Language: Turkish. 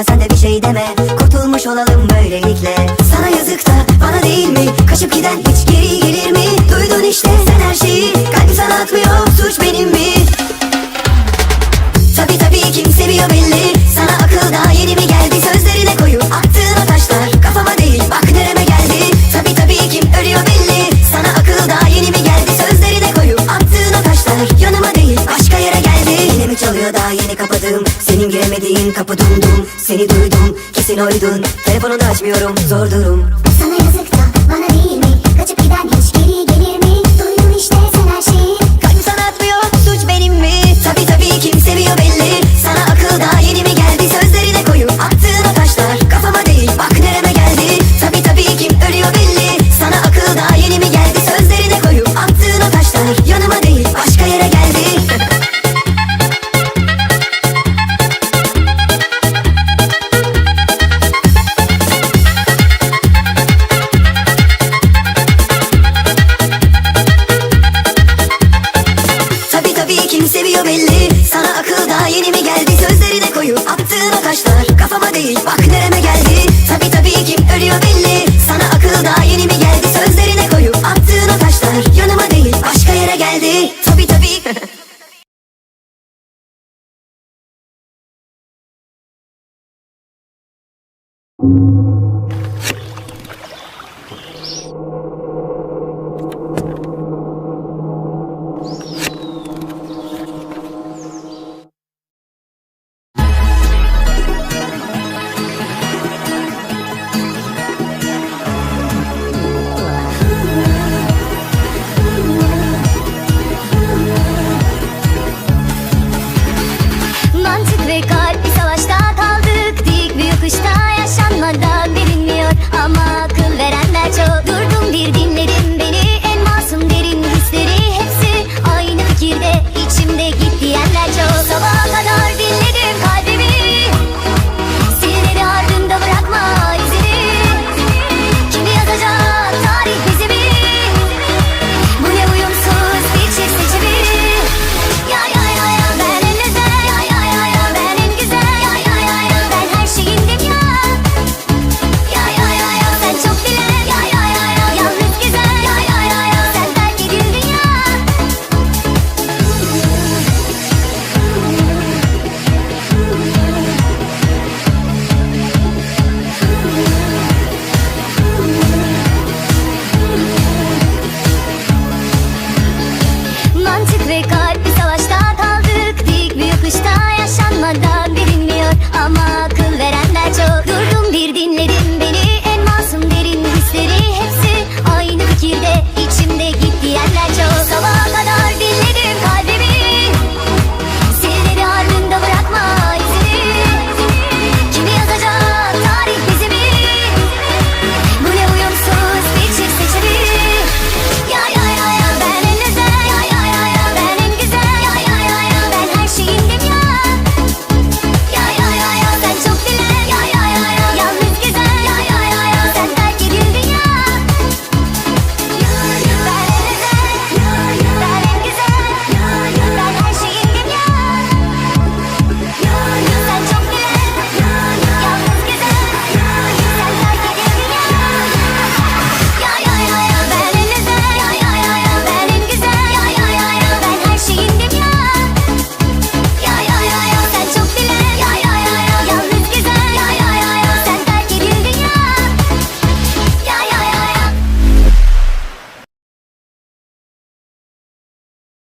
lütfen sen de bir şey deme Kurtulmuş olalım böylelikle. Sana yazık da bana değil mi? Kaçıp giden hiç geri gelir mi? Duydun işte sen her şeyi Kalbi sana atmıyor. Suç benim mi? Tabi tabi kim seviyor belli Açtın kapı dum dum Seni duydum kesin oydun. Telefonunu açmıyorum zor durum. Sana yazık da bana değil mi? Kaçıp giden hiç geri gelir mi? Duydum işte saçlar Kafama değil bak nereme geldi? Tabi tabi kim ölüyor belli. Sana akıl daha yeni mi geldi? Sözlerine koyup attığın o taşlar. Yanıma değil başka yere geldi. Tabi tabi रे का